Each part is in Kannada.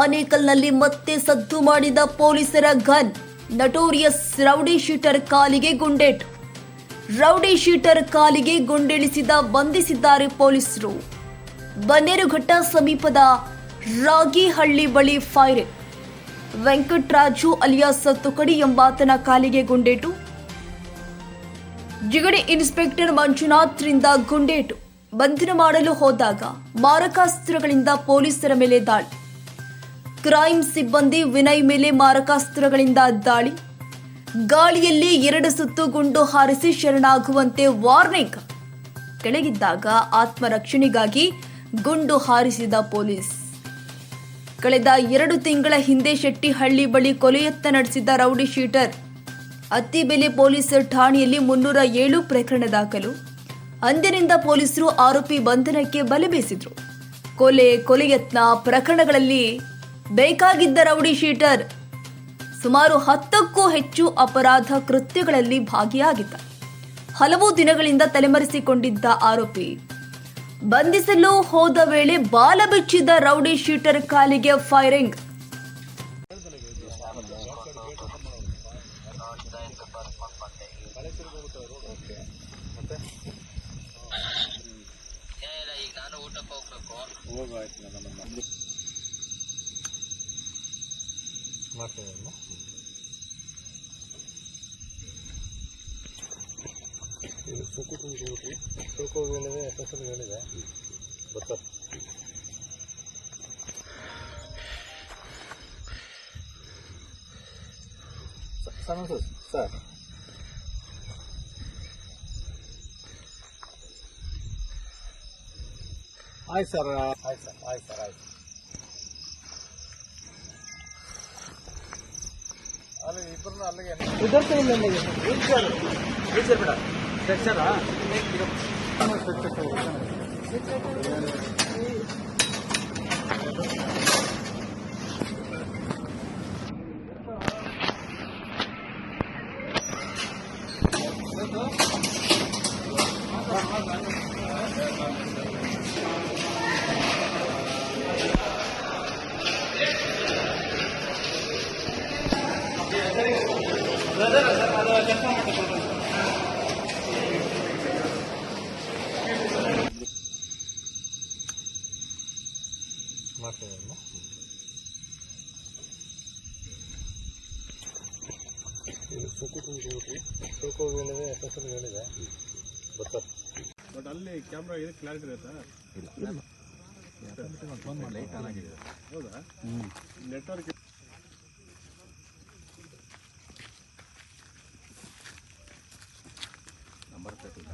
ಆನೇಕಲ್ನಲ್ಲಿ ಮತ್ತೆ ಸದ್ದು ಮಾಡಿದ ಪೊಲೀಸರ ಗನ್ ನಟೋರಿಯಸ್ ರೌಡಿ ಶೀಟರ್ ಕಾಲಿಗೆ ಗುಂಡೇಟು ರೌಡಿ ಶೀಟರ್ ಕಾಲಿಗೆ ಗುಂಡಿಳಿಸಿದ ಬಂಧಿಸಿದ್ದಾರೆ ಪೊಲೀಸರು. ಬನ್ನೇರುಘಟ್ಟ ಸಮೀಪದ ರಾಗಿಹಳ್ಳಿ ಬಳಿ ಫೈರ್, ವೆಂಕಟರಾಜು ಅಲಿಯಾಸ್ ತುಕಡಿ ಎಂಬಾತನ ಕಾಲಿಗೆ ಗುಂಡೇಟು ಜಿಗಡಿ ಇನ್ಸ್ಪೆಕ್ಟರ್ ಮಂಜುನಾಥ್ರಿಂದ ಗುಂಡೇಟು ಬಂಧನ ಮಾಡಲು ಹೋದಾಗ ಮಾರಕಾಸ್ತ್ರಗಳಿಂದ ಪೊಲೀಸರ ಮೇಲೆ ದಾಳಿ. ಕ್ರೈಮ್ ಸಿಬ್ಬಂದಿ ವಿನಯ್ ಮೇಲೆ ಮಾರಕಾಸ್ತ್ರಗಳಿಂದ ದಾಳಿ. ಗಾಳಿಯಲ್ಲಿ ಎರಡು ಸುತ್ತು ಗುಂಡು ಹಾರಿಸಿ ಶರಣಾಗುವಂತೆ ವಾರ್ನಿಂಗ್. ಕೆಳಗಿದ್ದಾಗ ಆತ್ಮರಕ್ಷಣೆಗಾಗಿ ಗುಂಡು ಹಾರಿಸಿದ ಪೊಲೀಸ್. ಕಳೆದ ಎರಡು ತಿಂಗಳ ಹಿಂದೆ ಶೆಟ್ಟಿಹಳ್ಳಿ ಬಳಿ ಕೊಲೆಯತ್ತ ನಡೆಸಿದ್ದ ರೌಡಿ ಶೀಟರ್. ಅತ್ತಿಬೆಲೆ ಪೊಲೀಸ್ ಠಾಣೆಯಲ್ಲಿ ಮುನ್ನೂರ ಏಳು ಪ್ರಕರಣ ದಾಖಲು. ಅಂದಿನಿಂದ ಪೊಲೀಸರು ಆರೋಪಿ ಬಂಧನಕ್ಕೆ ಬಲೆ ಬೀಸಿದ್ರು. ಕೊಲೆ, ಕೊಲೆಯತ್ನ ಪ್ರಕರಣಗಳಲ್ಲಿ ಬೇಕಾಗಿದ್ದ ರೌಡಿ ಶೀಟರ್. ಸುಮಾರು ಹತ್ತಕ್ಕೂ ಹೆಚ್ಚು ಅಪರಾಧ ಕೃತ್ಯಗಳಲ್ಲಿ ಭಾಗಿಯಾಗಿದ್ದ. ಹಲವು ದಿನಗಳಿಂದ ತಲೆಮರೆಸಿಕೊಂಡಿದ್ದ ಆರೋಪಿ. ಬಂಧಿಸಲು ಹೋದ ವೇಳೆ ಬಾಲ ಬಿಚ್ಚಿದ ರೌಡಿ ಶೀಟರ್ ಕಾಲಿಗೆ ಫೈರಿಂಗ್. ಏನಿಲ್ಲ ಈಗ ನಾನು ಊಟಕ್ಕೆ ಹೋಗ್ಬೇಕು. ಹೋಗಾಯ್ತು ನಮ್ಮ ಮಾಡ್ತೇವಲ್ಲ ಇದು ಸುಕ್ಕು ತುಂಬಿಸಿ ಸುಕ್ಕು ಏನಿದೆ ಎಷ್ಟೊಂದು ಹೇಳಿದೆ ಗೊತ್ತ ಸರ್ ಸರ್ ಆಯ್ತು ಸರ್ ಆಯ್ತು ಸರ್ ಆಯ್ತು ಸರ್ ಆಯ್ತು ಅಲ್ಲಿ ಇಬ್ಬರನ್ನ ಅಲ್ಲಿಗೆ ವಿದ್ಯಾರ್ಥಿಗಳು ಅಲ್ಲಿಗೆ ವೀಲ್ಚೇರ್ ವೀಲ್ಚೇರ್ ಬೇಡ. ಸ್ಟ್ರೆಚ್ಚರಾ ಮಾಡ್ತೇವಲ್ಲ ಸುಕ್ಕು ಏನಿದೆ ಎಷ್ಟೊಂದು ಹೇಳಿದೆ ಗೊತ್ತ? ಬಟ್ ಅಲ್ಲಿ ಕ್ಯಾಮ್ರಾ ಇದೆ ಕ್ಲಾರಿಟಿ ಇರುತ್ತಾ? ಲೈಟ್ ಆನ್ ಆಗಿದೆ ಹೌದಾ? ನೆಟ್ವರ್ಕ್ ನಂಬರ್ ಪ್ಲೇಟ್ ಇಲ್ಲ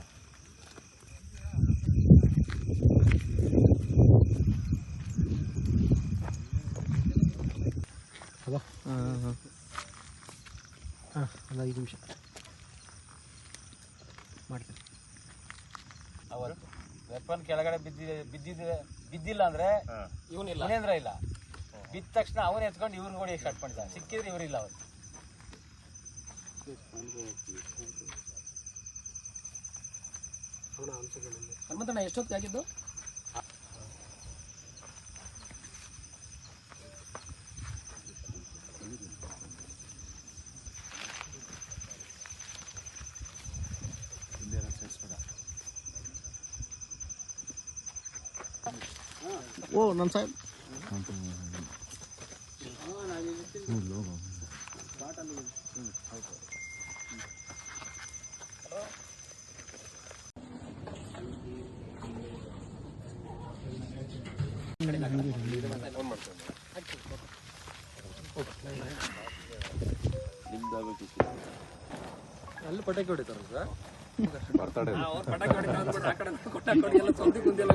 ಹಲೋ? ಹಾಂ ಹಾಂ ಹಾಂ. ಒಂದು ಐದು ನಿಮಿಷ. ಮಾಡ್ತೀನಿ. ಅವರು ವೆಪನ್ ಕೆಳಗಡೆ ಬಿದ್ದಿದೆ ಬಿದ್ದಿದೆ ಬಿದ್ದಿಲ್ಲ ಅಂದ್ರೆ ಇವನಿಲ್ಲ. ಮನೇಂದ್ರ ಇಲ್ಲ. ಬಿದ್ದ ತಕ್ಷಣ ಅವನು ಎತ್ಕೊಂಡು ಇವ್ರನ್ನ ನೋಡಿ ಸ್ಟಾರ್ಟ್ ಮಾಡಿದ. ಸಿಕ್ಕಿದ್ರೆ ಇವರಿಲ್ಲ ಅವರು. ಎಷ್ಟೊತ್ತಿಗೆ ಆಗಿದ್ದು? ಓ ನನ್ನ ಸಾಹೇಬ್ ಅಲ್ಲಿ ಪಟಾಕಿ ಹೊಡಿತಾರ ಸರ್? ಬರ್ತಡೇ ಪಟಾಕಿ ಹೊಡಿತಾರೆ ಆ ಕಡೆ ಎಲ್ಲ ಸಂದಿ ಗುಂದಿ ಎಲ್ಲ